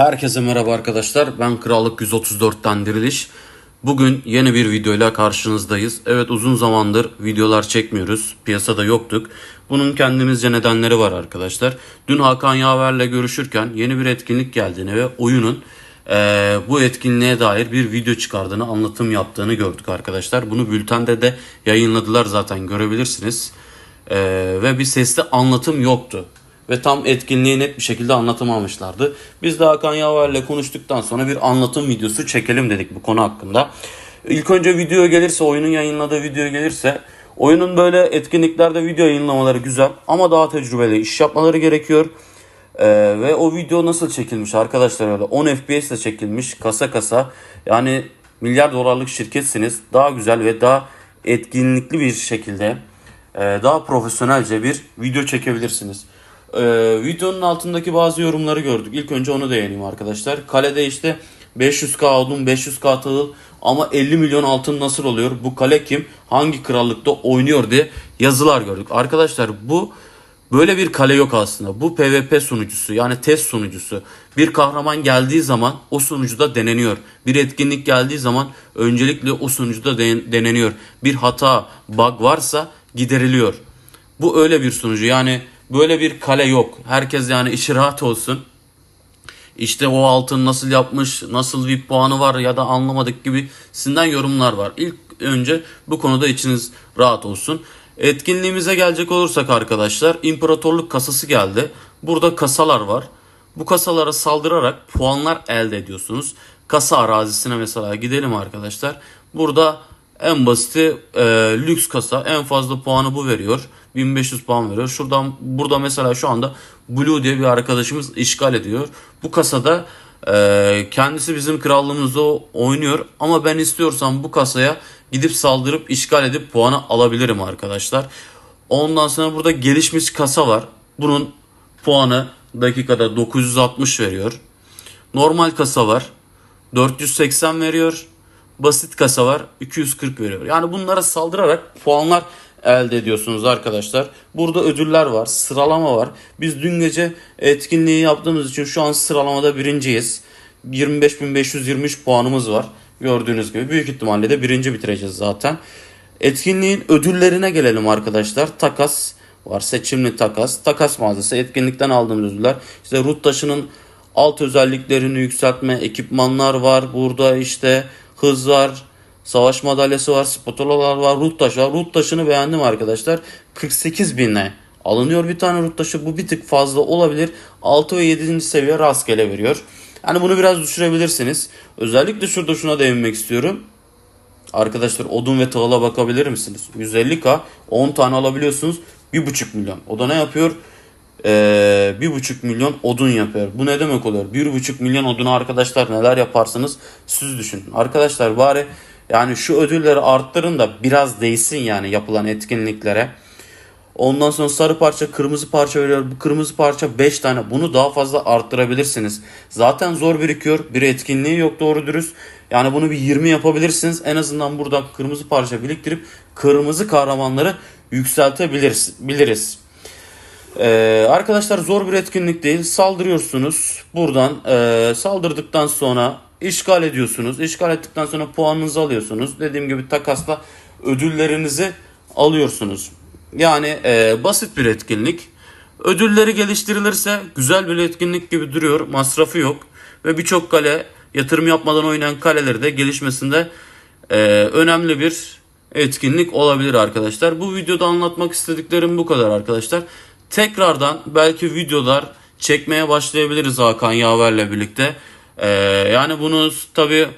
Herkese merhaba arkadaşlar. Ben Krallık 134'ten Diriliş. Bugün yeni bir videoyla karşınızdayız. Evet uzun zamandır videolar çekmiyoruz. Piyasada yoktuk. Bunun kendimizce nedenleri var arkadaşlar. Dün Hakan Yaver'le görüşürken yeni bir etkinlik geldiğini ve oyunun eee, bu etkinliğe dair bir video çıkardığını, anlatım yaptığını gördük arkadaşlar. Bunu bültende de yayınladılar zaten görebilirsiniz. Eee, ve bir sesli anlatım yoktu ve tam etkinliği net bir şekilde anlatım almışlardı. Biz de Hakan Yaver'le konuştuktan sonra bir anlatım videosu çekelim dedik bu konu hakkında. İlk önce video gelirse, oyunun yayınladığı video gelirse, oyunun böyle etkinliklerde video yayınlamaları güzel ama daha tecrübeli iş yapmaları gerekiyor. Ee, ve o video nasıl çekilmiş arkadaşlar öyle 10 FPS ile çekilmiş kasa kasa yani milyar dolarlık şirketsiniz daha güzel ve daha etkinlikli bir şekilde e, daha profesyonelce bir video çekebilirsiniz. Ee, videonun altındaki bazı yorumları gördük. İlk önce onu değineyim arkadaşlar. Kalede işte 500k odun, 500k tahıl ama 50 milyon altın nasıl oluyor? Bu kale kim? Hangi krallıkta oynuyor diye yazılar gördük. Arkadaşlar bu böyle bir kale yok aslında. Bu PvP sunucusu yani test sunucusu. Bir kahraman geldiği zaman o sunucuda deneniyor. Bir etkinlik geldiği zaman öncelikle o sunucuda den- deneniyor. Bir hata, bug varsa gideriliyor. Bu öyle bir sunucu. Yani böyle bir kale yok. Herkes yani işi rahat olsun. İşte o altın nasıl yapmış, nasıl bir puanı var ya da anlamadık gibi sizden yorumlar var. İlk önce bu konuda içiniz rahat olsun. Etkinliğimize gelecek olursak arkadaşlar imparatorluk kasası geldi. Burada kasalar var. Bu kasalara saldırarak puanlar elde ediyorsunuz. Kasa arazisine mesela gidelim arkadaşlar. Burada en basiti e, lüks kasa en fazla puanı bu veriyor. 1500 puan veriyor. Şuradan burada mesela şu anda Blue diye bir arkadaşımız işgal ediyor. Bu kasada e, kendisi bizim krallığımızda oynuyor ama ben istiyorsam bu kasaya gidip saldırıp işgal edip puanı alabilirim arkadaşlar. Ondan sonra burada gelişmiş kasa var. Bunun puanı dakikada 960 veriyor. Normal kasa var. 480 veriyor. Basit kasa var. 240 veriyor. Yani bunlara saldırarak puanlar elde ediyorsunuz arkadaşlar. Burada ödüller var. Sıralama var. Biz dün gece etkinliği yaptığımız için şu an sıralamada birinciyiz. 25.523 puanımız var. Gördüğünüz gibi büyük ihtimalle de birinci bitireceğiz zaten. Etkinliğin ödüllerine gelelim arkadaşlar. Takas var. Seçimli takas. Takas mağazası. Etkinlikten aldığımız ödüller. İşte root taşının alt özelliklerini yükseltme ekipmanlar var. Burada işte hız var. Savaş madalyası var. Spatulalar var. Root taşı var. Root taşını beğendim arkadaşlar. 48 bine alınıyor bir tane root taşı. Bu bir tık fazla olabilir. 6 ve 7. seviye rastgele veriyor. Yani bunu biraz düşürebilirsiniz. Özellikle şurada şuna değinmek istiyorum. Arkadaşlar odun ve tahıla bakabilir misiniz? 150k 10 tane alabiliyorsunuz. 1,5 milyon. O da ne yapıyor? Ee, 1,5 milyon odun yapıyor. Bu ne demek oluyor? 1,5 milyon odunu arkadaşlar neler yaparsınız siz düşünün. Arkadaşlar bari yani şu ödülleri arttırın da biraz değsin yani yapılan etkinliklere. Ondan sonra sarı parça, kırmızı parça veriyor. Bu kırmızı parça 5 tane. Bunu daha fazla arttırabilirsiniz. Zaten zor birikiyor. Bir etkinliği yok doğru dürüst. Yani bunu bir 20 yapabilirsiniz. En azından burada kırmızı parça biriktirip kırmızı kahramanları yükseltebiliriz. Biliriz. Ee, arkadaşlar zor bir etkinlik değil. Saldırıyorsunuz. Buradan e, saldırdıktan sonra işgal ediyorsunuz. İşgal ettikten sonra puanınızı alıyorsunuz. Dediğim gibi takasla ödüllerinizi alıyorsunuz. Yani e, basit bir etkinlik. Ödülleri geliştirilirse güzel bir etkinlik gibi duruyor. Masrafı yok. Ve birçok kale yatırım yapmadan oynayan kaleleri de gelişmesinde e, önemli bir etkinlik olabilir arkadaşlar. Bu videoda anlatmak istediklerim bu kadar arkadaşlar. Tekrardan belki videolar çekmeye başlayabiliriz Hakan Yaver'le birlikte. E, yani bunu tabi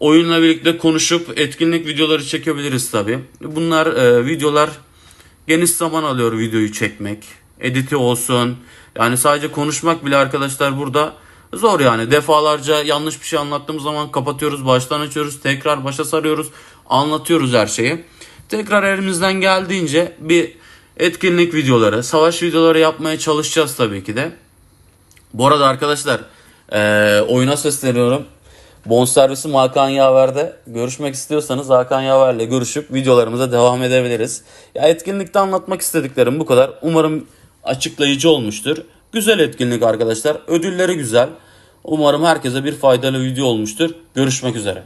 oyunla birlikte konuşup etkinlik videoları çekebiliriz tabi. Bunlar e, videolar geniş zaman alıyor videoyu çekmek. Editi olsun. Yani sadece konuşmak bile arkadaşlar burada zor yani. Defalarca yanlış bir şey anlattığımız zaman kapatıyoruz, baştan açıyoruz, tekrar başa sarıyoruz, anlatıyoruz her şeyi. Tekrar elimizden geldiğince bir etkinlik videoları, savaş videoları yapmaya çalışacağız tabii ki de. Bu arada arkadaşlar eee, oyuna sesleniyorum. Bonservisim Hakan Yaver'de. Görüşmek istiyorsanız Hakan Yaver'le görüşüp videolarımıza devam edebiliriz. Ya etkinlikte anlatmak istediklerim bu kadar. Umarım açıklayıcı olmuştur. Güzel etkinlik arkadaşlar. Ödülleri güzel. Umarım herkese bir faydalı video olmuştur. Görüşmek üzere.